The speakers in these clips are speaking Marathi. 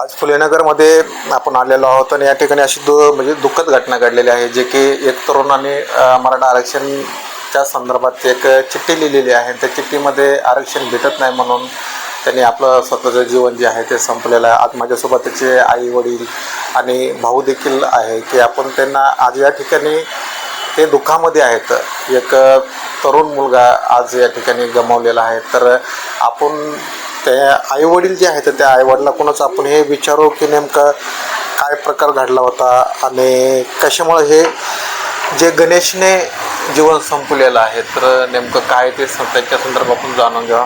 आज फुलेनगरमध्ये आपण आलेलो आहोत आणि या ठिकाणी अशी दु म्हणजे दुःखद घटना घडलेली आहे जे की एक तरुणाने मराठा आरक्षणच्या संदर्भात एक चिठ्ठी लिहिलेली आहे. त्या चिठ्ठीमध्ये आरक्षण भेटत नाही म्हणून त्यांनी आपलं स्वतःचं जीवन जे आहे ते संपलेलं आहे. आज माझ्यासोबत त्याचे आई वडील आणि भाऊ देखील आहे की आपण त्यांना आज या ठिकाणी ते दुःखामध्ये आहेत. एक तरुण मुलगा आज या ठिकाणी गमावलेला आहे. तर आपण त्या आईवडील जे आहेत त्या आईवडिलाकडूनच आपण हे विचारू की नेमकं काय प्रकार घडला होता आणि कशामुळे हे जे गणेशने जीवन संपलेलं आहे तर नेमकं काय ते त्याच्या संदर्भात जाणून घ्या.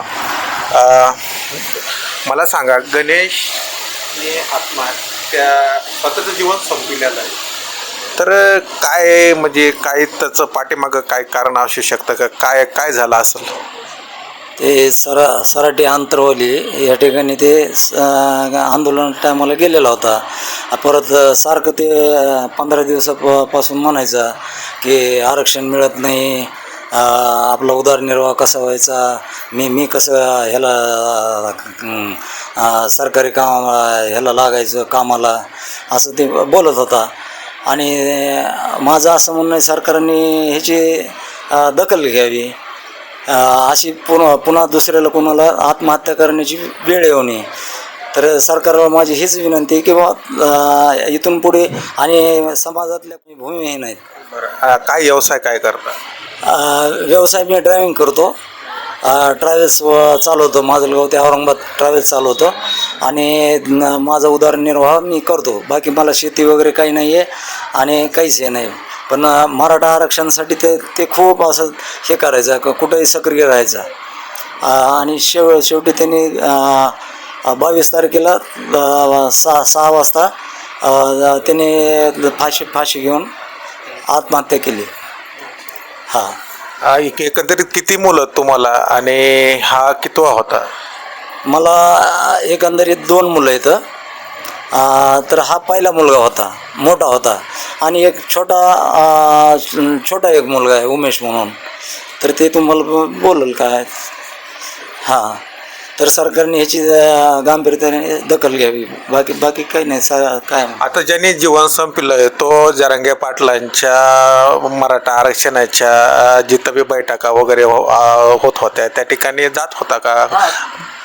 मला सांगा गणेशने आत्महत्या स्वतःचं जीवन संपलेलं आहे. तर काय म्हणजे काय त्याचं पाठीमागं काय कारण असू शकतं का? काय काय झालं असेल? ते सरा सराटी आंतरवली या ठिकाणी ते स- आंदोलन टायमाला गेलेला होता. परत सारखं ते पंधरा दिवसापासून म्हणायचं की आरक्षण मिळत नाही आपला उदरनिर्वाह कसा व्हायचा मी मी कसं ह्याला सरकारी काम ह्याला लागायचं कामाला असं ते बोलत होता. आणि माझं असं म्हणणं आहे सरकारने ह्याची दखल घ्यावी. अशी पुन्हा पुन्हा दुसऱ्याला कोणाला आत्महत्या करण्याची वेळ येऊ नये तर सरकारला माझी हीच विनंती आहे की बा अं, इथून पुढे आणि समाजातल्या कोणी भूमिहीन आहेत बरं. काय व्यवसाय काय करता? व्यवसाय मी ड्रायव्हिंग करतो. ट्रॅव्हल्स चालवतो माजलगाव ते औरंगाबाद ट्रॅव्हल्स चालवतो आणि न- माझा उदरनिर्वाह मी करतो. बाकी मला शेती वगैरे काही नाही आहे आणि काहीच हे नाही. पण मराठा आरक्षणासाठी ते ते खूप असं हे करायचं क- कुठंही सक्रिय राहायचं. आणि शेव शेवटी त्यांनी बावीस तारखेला सहा सहा वाजता त्याने फाशी फाशी घेऊन आत्महत्या केली. हां. अं, एक- एकंदरीत किती मुलं तुम्हाला आणि हा कितवा होता? मला एकंदरीत दोन मुलं आहेत. अं, तर हा पहिला मुलगा होता मोठा होता. आणि एक छोटा छोटा एक मुलगा आहे उमेश म्हणून. तर ते तुम्हाला बोलेल काय? हां. तर सरकारने ह्याची गांभीर्याने दखल घ्यावी. बाकी बाकी काही नाही सा काय आता ज्यांनी जीवन संपलं तो जरांगे पाटलांच्या मराठा आरक्षणाच्या जिथं बी बैठका वगैरे हो- होत होत्या त्या ठिकाणी जात होता का?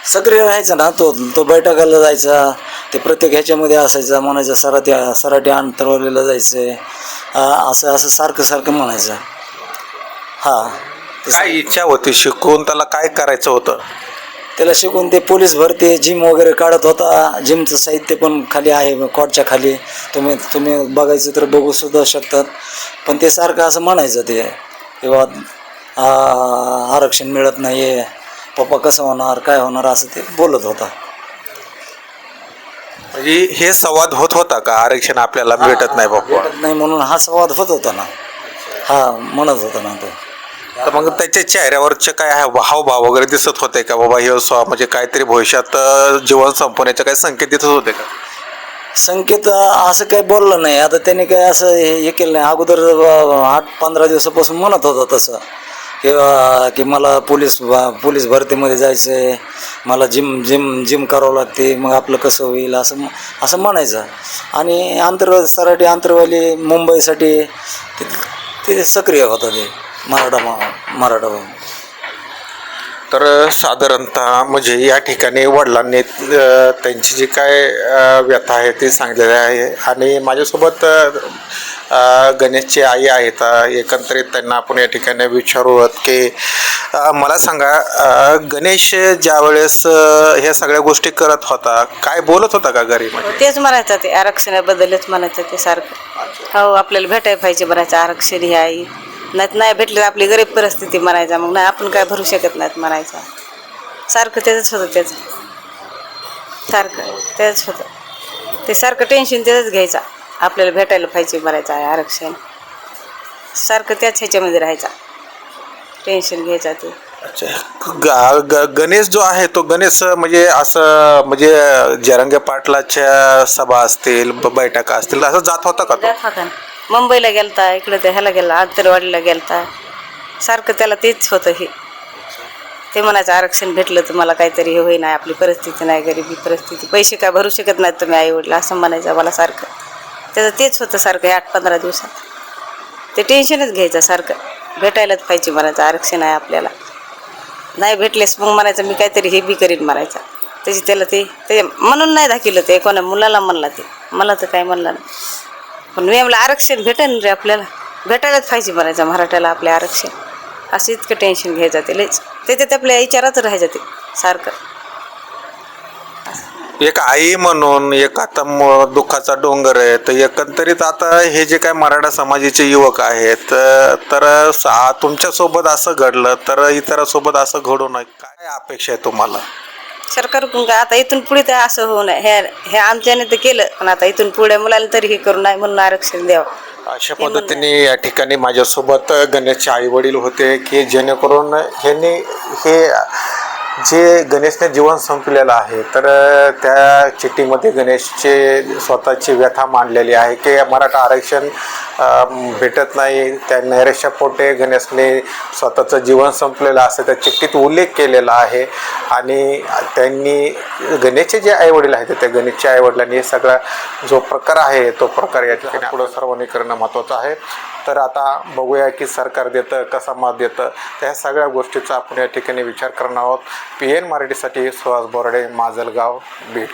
सक्रिय राहायचा ना तो तो बैठकाला जायचा ते प्रत्येक ह्याच्यामध्ये असायचा म्हणायचं सराटी सराटी अंतरवलेला जायचं असं असं सारखं सारखं म्हणायचं. हां. काय इच्छा होती शिकून त्याला काय करायचं होतं? त्याला शिकून ते पोलीस भरती जिम वगैरे काढत होता. जिमचं साहित्य पण खाली आहे कॉटच्या खाली. तुम्ही तुम्ही बघायचं तर बघू सुद्धा शकतात. पण ते सारखं असं म्हणायचं ते किंवा आरक्षण मिळत नाही आहे पप्पा कसं होणार काय होणार असं ते बोलत होता. म्हणजे हे संवाद होत होता का? आरक्षण आपल्याला भेटत नाही बाबा भेटत नाही म्हणून हा संवाद होत होता ना. हा म्हणत होता ना तो. तर मग त्याच्या चेहऱ्यावरचे काय आहे हावभाव वगैरे दिसत होते का? बाबा हे स्व म्हणजे काहीतरी भविष्यात जीवन संपवण्याचे काही संकेत दिसत होते का? संकेत असं काही बोललं नाही. आता त्याने काय असं हे हे केलं नाही. अगोदर आठ पंधरा दिवसापासून म्हणत होता तसं. की की मला पोलीस पोलीस भरतीमध्ये जायचं आहे मला जिम जिम जिम करावं लागते. मग आपलं कसं होईल? असं असं म्हणायचं. आणि आंतर सराठी आंतरवाली मुंबईसाठी ते ते सक्रिय होता ते. मराठा मा- मराठा तर साधारणतः म्हणजे या ठिकाणी वडिलांनी त्यांची जी काय व्यथा आहे ती सांगलेली आहे. आणि माझ्यासोबत गणेशची आई आहेत अ, एकंदरीत त्यांना आपण या ठिकाणी विचारूयात की अ, मला सांगा गणेश ज्यावेळेस अ, ह्या सगळ्या गोष्टी करत होता काय बोलत होता का घरी म्हणजे तेच म्हणायचं ते आरक्षणाबद्दलच म्हणायचं ते सारखं. हो आपल्याला भेटायला पाहिजे म्हणायचं आरक्षण हे आहे नाहीत नाही भेटलं तर आपली गरीब परिस्थिती म्हणायचा. मग नाही आपण काय भरू शकत नाहीत म्हणायचा. सारखं त्याचंच होतं त्याचं. सारखं त्याच होतं. ते सारखं टेन्शन त्याचंच घ्यायचा. आपल्याला भेटायला पाहिजे म्हणायचं आहे आरक्षण. सारखं त्याच ह्याच्यामध्ये राहायचा. टेन्शन घ्यायचा ते. अच्छा ग- ग- गणेश जो आहे तो गणेश म्हणजे असं म्हणजे जरंगे पाटलाच्या सभा असतील ब- बैठका असतील असं जात होता का तो? जात होता ना. मुंबईला गेलता इकडं ते ह्याला गेला आंतरवाडीला गेलता. सारखं त्याला तेच होतं हे. ते म्हणायचं आरक्षण भेटलं तर मला काहीतरी हे होईना आपली परिस्थिती नाही गरिबी परिस्थिती. पैसे काय भरू शकत नाहीत तुम्ही आई वडील असं म्हणायचं मला सारखं. त्याचं तेच होतं सारखं हे आठ पंधरा दिवसात. ते टेन्शनच घ्यायचं सारखं. भेटायलाच पाहिजे म्हणायचं आरक्षण आहे आपल्याला. नाही भेटलेस मग म्हणायचं मी काहीतरी हे बी करीन म्हणायचं. त्याची त्याला ते ते म्हणून नाही दाखिलं ते कोणा मुलाला म्हणला ते. मला तर काय म्हणलं नाही. पण मी म्हणलं आरक्षण भेटेन रे आपल्याला. भेटायलाच पाहिजे म्हणायचं मराठ्याला आपले आरक्षण. असं इतकं टेन्शन घ्यायचं ते लयच त्याच्यात आपल्या विचारात राहायचं ते सारखं. एक आई म्हणून एक आता म- दुःखाचा डोंगर आहे तर एकंदरीत आता हे जे काय मराठा समाजाचे युवक आहेत अ, तर सा तुमच्यासोबत असं घडलं तर इतरांसोबत असं घडू नये काय अपेक्षा आहे तुम्हाला? काय आता इथून पुढे ते असं होऊ नये. हे हे आमच्याने तर केलं पण आता इथून पुढे मुलाला तरी हे करू नये म्हणून आरक्षण द्यावं. अशा पद्धतीने या ठिकाणी माझ्यासोबत गणेशचे आई वडील होते की जेणेकरून ह्यांनी हे जे गणेशने जीवन संपलेलं आहे तर त्या चिठ्ठीमध्ये गणेशचे स्वतःची व्यथा मांडलेली आहे की मराठा आरक्षण भेटत नाही. त्या नैराश्या पोटे गणेशने स्वतःचं जीवन संपलेलं असं त्या चिठ्ठीत उल्लेख केलेला आहे. आणि त्यांनी गणेशचे जे आईवडील आहेत त्या गणेशच्या आईवडिलांनी हे सगळा जो प्रकार आहे तो प्रकार या ठिकाणी पुढं सर्वांनी करणं महत्त्वाचं आहे. तर आता बघूया की सरकार देतं कसा मात देतं. त्या सगळ्या गोष्टीचा आपण या ठिकाणी विचार करणार आहोत. पी एन मराठीसाठी सुहास बोराडे माजलगाव बीड.